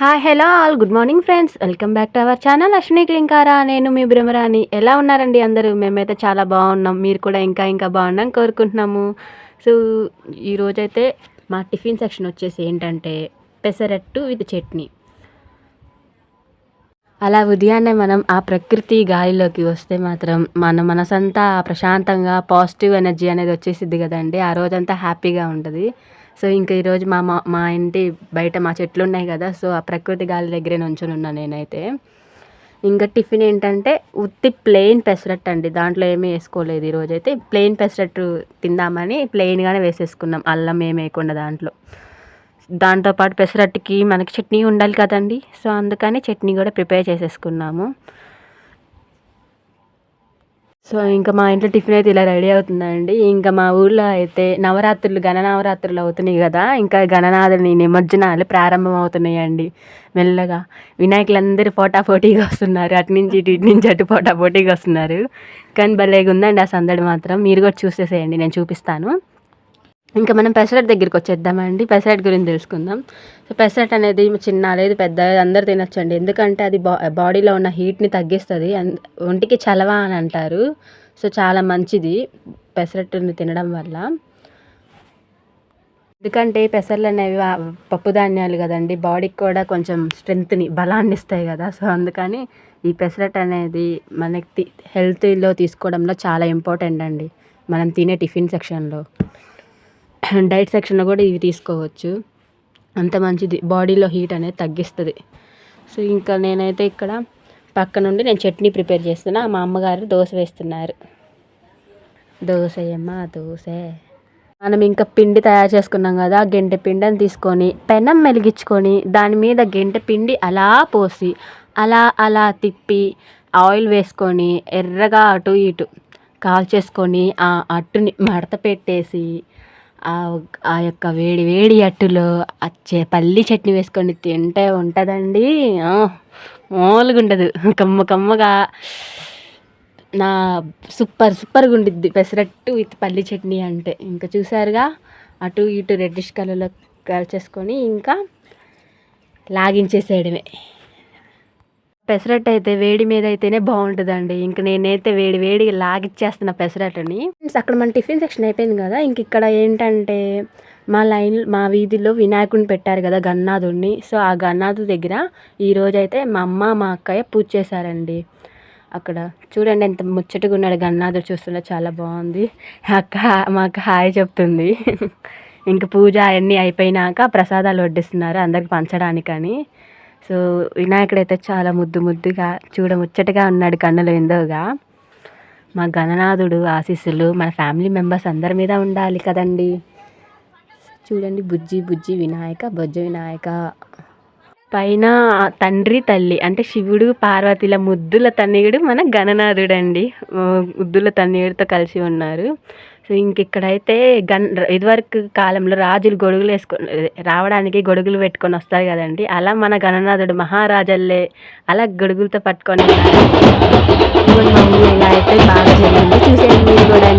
Hi hello all good morning friends welcome back to our channel Ashwini Klinkara నేను మీ బ్రహ్మరాణి ఎలా ఉన్నారండి అందరూ? మేమైతే చాలా బాగున్నాం. మీరు కూడా ఇంకా ఇంకా బాగున్నాం కోరుకుంటున్నాము. సో ఈరోజైతే మా టిఫిన్ సెక్షన్ వచ్చేసి ఏంటంటే పెసరట్టు విత్ చట్నీ. అలా ఉదయాన్నే మనం ఆ ప్రకృతి గాలిలోకి వస్తే మాత్రం మన మనసంతా ప్రశాంతంగా పాజిటివ్ ఎనర్జీ అనేది వచ్చేసిద్ది కదండి. ఆ రోజంతా హ్యాపీగా ఉంటుంది. సో ఇంకా ఈరోజు మా మా మా ఇంటి బయట మా చెట్లు ఉన్నాయి కదా సో ఆ ప్రకృతి గాలి దగ్గరే నుంచొని ఉన్నా నేనైతే. ఇంకా టిఫిన్ ఏంటంటే ఉత్తి ప్లెయిన్ పెసరట్ అండి. దాంట్లో ఏమీ వేసుకోలేదు ఈరోజు అయితే ప్లెయిన్ పెసరట్టు తిందామని ప్లెయిన్గానే వేసేసుకున్నాం. అల్లం ఏమి వేయకుండా దాంట్లో. దాంతోపాటు పెసరట్టుకి మనకి చట్నీ ఉండాలి కదండి. సో అందుకని చట్నీ కూడా ప్రిపేర్ చేసేసుకున్నాము. సో ఇంకా మా ఇంట్లో టిఫిన్ అయితే ఇలా రెడీ అవుతుందండి. ఇంకా మా ఊళ్ళో అయితే నవరాత్రులు గణ నవరాత్రులు అవుతున్నాయి కదా. ఇంకా గణనాథుని నిమజ్జనాలు ప్రారంభం అవుతున్నాయండి. మెల్లగా వినాయకులందరూ పోటాపోటీగా వస్తున్నారు. అటు నుంచి ఇటు ఇటు నుంచి అటు పోటాపోటీగా వస్తున్నారు. కానీ భలేగా ఉందండి ఆ సందడి మాత్రం. మీరు కూడా చూసేసేయండి నేను చూపిస్తాను. ఇంకా మనం పెసరట్ దగ్గరికి వచ్చేద్దామండి. పెసరట్ గురించి తెలుసుకుందాం. సో పెసరట్ అనేది చిన్న లేదు పెద్ద అందరు తినొచ్చండి. ఎందుకంటే అది బా బాడీలో ఉన్న హీట్ని తగ్గిస్తుంది. ఒంటికి చలవ అని అంటారు. సో చాలా మంచిది పెసరట్టుని తినడం వల్ల. ఎందుకంటే పెసర్లు అనేవి పప్పుధాన్యాలు పప్పు ధాన్యాలు కదండి. బాడీకి కూడా కొంచెం స్ట్రెంగ్త్ని బలాన్ని ఇస్తాయి కదా. సో అందుకని ఈ పెసరట్ అనేది మనకి హెల్త్లో తీసుకోవడంలో చాలా ఇంపార్టెంట్ అండి. మనం తినే టిఫిన్ సెక్షన్లో. డైట్ సెక్షన్లో కూడా ఇవి తీసుకోవచ్చు. అంత మంచిది. బాడీలో హీట్ అనేది తగ్గిస్తుంది. సో ఇంకా నేనైతే ఇక్కడ పక్క నుండి నేను చట్నీ ప్రిపేర్ చేస్తున్నా. మా అమ్మగారు దోశ వేస్తున్నారు. దోశ అమ్మ దోశ. మనం ఇంకా పిండి తయారు చేసుకున్నాం కదా గెంటె పిండిని తీసుకొని పెనం మెలిగించుకొని దాని మీద గెంటె పిండి అలా పోసి అలా అలా తిప్పి ఆయిల్ వేసుకొని ఎర్రగా అటు ఇటు కాల్చేసుకొని ఆ అట్టుని మడత పెట్టేసి ఆ ఆ యొక్క వేడి వేడి అట్టులో అచ్చే పల్లి చట్నీ వేసుకొని తింటే ఉంటుందండి. మామూలుగా ఉండదు కమ్మ కమ్మగా నా సూపర్ సూపర్గా ఉండిద్ది పెసరట్టు విత్ పల్లి చట్నీ అంటే. ఇంకా చూసారుగా? అటు ఇటు రెడ్డిష్ కలర్లో చేసుకొని ఇంకా లాగించేసేయడమే. పెసరట్టు అయితే వేడి మీద అయితేనే బాగుంటుందండి. ఇంక నేనైతే వేడి వేడిగా లాగిచ్చేస్తున్న పెసరట్టుని అక్కడ మన టిఫిన్ సెక్షన్ అయిపోయింది కదా ఇంక ఇక్కడ ఏంటంటే మా లైన్ మా వీధిలో వినాయకుడిని పెట్టారు కదా గన్నాథుడిని సో ఆ గన్నాథు దగ్గర ఈరోజైతే మా అమ్మ మా అక్కయ్య పూజ చేశారండి. అక్కడ చూడండి ఎంత ముచ్చటగా ఉన్నాడు గన్నాథుడు చూస్తుంటే చాలా బాగుంది. అక్క మా అక్క హాయ్ చెప్తుంది. ఇంక పూజ అవన్నీ అయిపోయినాక ప్రసాదాలు వడ్డిస్తున్నారు అందరికి పంచడానికని. సో వినాయకుడైతే చాలా ముద్దు ముద్దుగా చూడ ముచ్చటగా ఉన్నాడు కన్నులు విందోగా మా గణనాథుడు ఆశీస్సులు మన ఫ్యామిలీ మెంబర్స్ అందరి మీద ఉండాలి కదండి. చూడండి బుజ్జి బుజ్జి వినాయక బొజ్జ వినాయక. పైన తండ్రి తల్లి అంటే శివుడు పార్వతిల ముద్దుల తనయుడు మన గణనాథుడు అండి ముద్దుల తనయుడితో కలిసి ఉన్నారు. సో ఇంకెక్కడైతే గన్ ఇదివరకు కాలంలో రాజులు గొడుగులు వేసుకొని రావడానికి గొడుగులు పెట్టుకొని వస్తారు కదండి. అలా మన గణనాథుడు మహారాజల్లే అలా గొడుగులతో పట్టుకొని ఇలా అయితే బాగా జరిగింది. చూసేయండి మీరు కూడా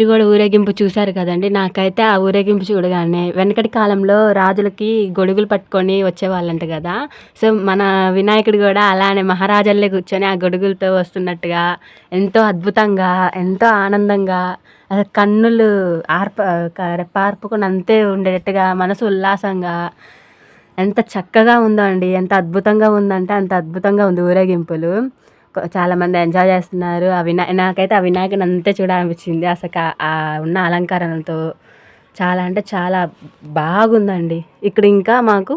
మీరు కూడా ఊరేగింపు చూశారు కదండి. నాకైతే ఆ ఊరేగింపు చూడగానే వెనకటి కాలంలో రాజులకి గొడుగులు పట్టుకొని వచ్చేవాళ్ళంట కదా. సో మన వినాయకుడు కూడా అలానే మహారాజల్లే కూర్చొని ఆ గొడుగులతో వస్తున్నట్టుగా ఎంతో అద్భుతంగా ఎంతో ఆనందంగా కన్నులు ఆర్ప రెప్పార్పుకుని అంతే ఉండేటట్టుగా మనసు ఉల్లాసంగా ఎంత చక్కగా ఉందో అండి ఎంత అద్భుతంగా ఉందంటే అంత అద్భుతంగా ఉంది ఊరేగింపులు. చాలామంది ఎంజాయ్ చేస్తున్నారు. ఆ వినా నాకైతే ఆ వినాయకుని అంతే చూడాలనిపించింది. అసలు ఆ ఉన్న అలంకరణలతో చాలా అంటే చాలా బాగుందండి. ఇక్కడ ఇంకా మాకు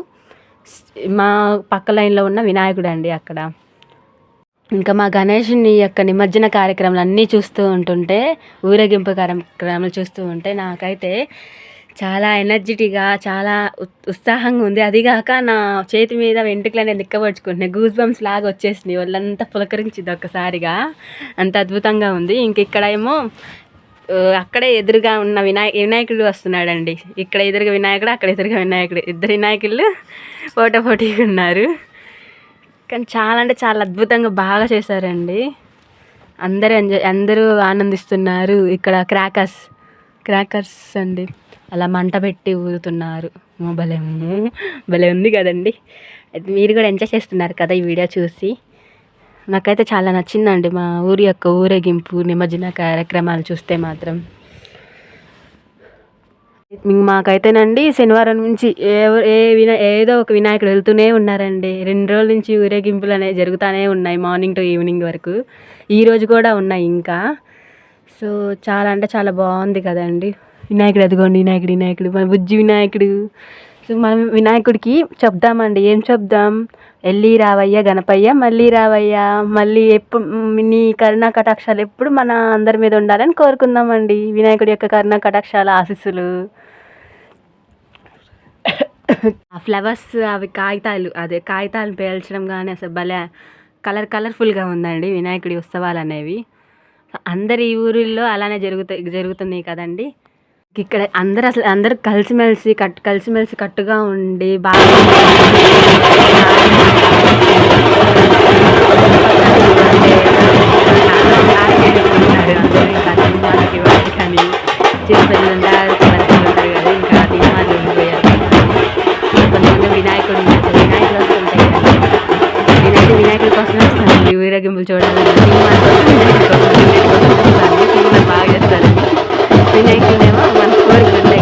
మా పక్క లైన్లో ఉన్న వినాయకుడు అండి అక్కడ. ఇంకా మా గణేషుని యొక్క నిమజ్జన కార్యక్రమాలు అన్నీ చూస్తూ ఉంటుంటే ఊరేగింపు కార్యక్రమాలు చూస్తూ ఉంటే నాకైతే చాలా ఎనర్జెటిక్గా చాలా ఉత్- ఉత్సాహంగా ఉంది. అదిగాక నా చేతి మీద వెంట్రుకలనే నిక్కబడుచుకుంటున్నాయి గూస్ బంప్స్ లాగా వచ్చేసినాయి. వాళ్ళంతా పులకరించింది ఒక్కసారిగా. అంత అద్భుతంగా ఉంది. ఇంక ఇక్కడ ఏమో అక్కడే ఎదురుగా ఉన్న వినాయక వినాయకుడు వస్తున్నాడండి. ఇక్కడ ఎదురుగా వినాయకుడు అక్కడ ఎదురుగా వినాయకుడు. ఇద్దరు వినాయకులు పోటా పోటీగా ఉన్నారు. కానీ చాలా అంటే చాలా అద్భుతంగా బాగా చేశారండి. అందరూ ఎంజాయ్ అందరూ ఆనందిస్తున్నారు. ఇక్కడ క్రాకర్స్ క్రాకర్స్ అండి. అలా మంట పెట్టి ఊదుతున్నారు. భలే భలే ఉంది కదండి. అయితే మీరు కూడా ఎంజాయ్ చేస్తున్నారు కదా ఈ వీడియో చూసి. నాకైతే చాలా నచ్చిందండి మా ఊరి యొక్క ఊరేగింపు నిమజ్జన కార్యక్రమాలు చూస్తే మాత్రం. మాకైతేనండి శనివారం నుంచి ఏ ఏ వినా ఏదో ఒక వినాయకుడు వెళ్తూనే ఉన్నారండి. రెండు రోజుల నుంచి ఊరేగింపులు అనేవి జరుగుతూనే ఉన్నాయి మార్నింగ్ టు ఈవినింగ్ వరకు. ఈరోజు కూడా ఉన్నాయి ఇంకా. సో చాలా అంటే చాలా బాగుంది కదండి. వినాయకుడు అదిగోండి వినాయకుడు వినాయకుడు. మన బుజ్జి వినాయకుడు. సో మనం వినాయకుడికి చెప్దామండి. ఏం చెప్దాం? వెళ్ళి రావయ్య గణపయ్య మళ్ళీ రావయ్య. మళ్ళీ ఎప్పుడు నీ కరుణా కటాక్షాలు ఎప్పుడు మన అందరి మీద ఉండాలని కోరుకుందామండి. వినాయకుడి యొక్క కరుణా కటాక్షాల ఆశీస్సులు. ఫ్లవర్స్ అవి కాగితాలు అదే కాగితాలు పేల్చడం కానీ అసలు భలే కలర్ కలర్ఫుల్గా ఉందండి వినాయకుడి ఉత్సవాలు అనేవి. అందరి ఊరిలో అలానే జరుగుతాయి జరుగుతున్నాయి కదండి. ఇక్కడ అందరు అసలు అందరు కలిసిమెలిసి కట్ కలిసిమెలిసి కట్టుగా ఉండి బాగా కానీ చిన్నపిల్లలు ఉంటారు ఇంకా వినాయకుడు వినాయకుడు వినాయకుడి కోసం వస్తాను ఈ చూడాలని తీర్మానం కోసం వినాయకుడి కోసం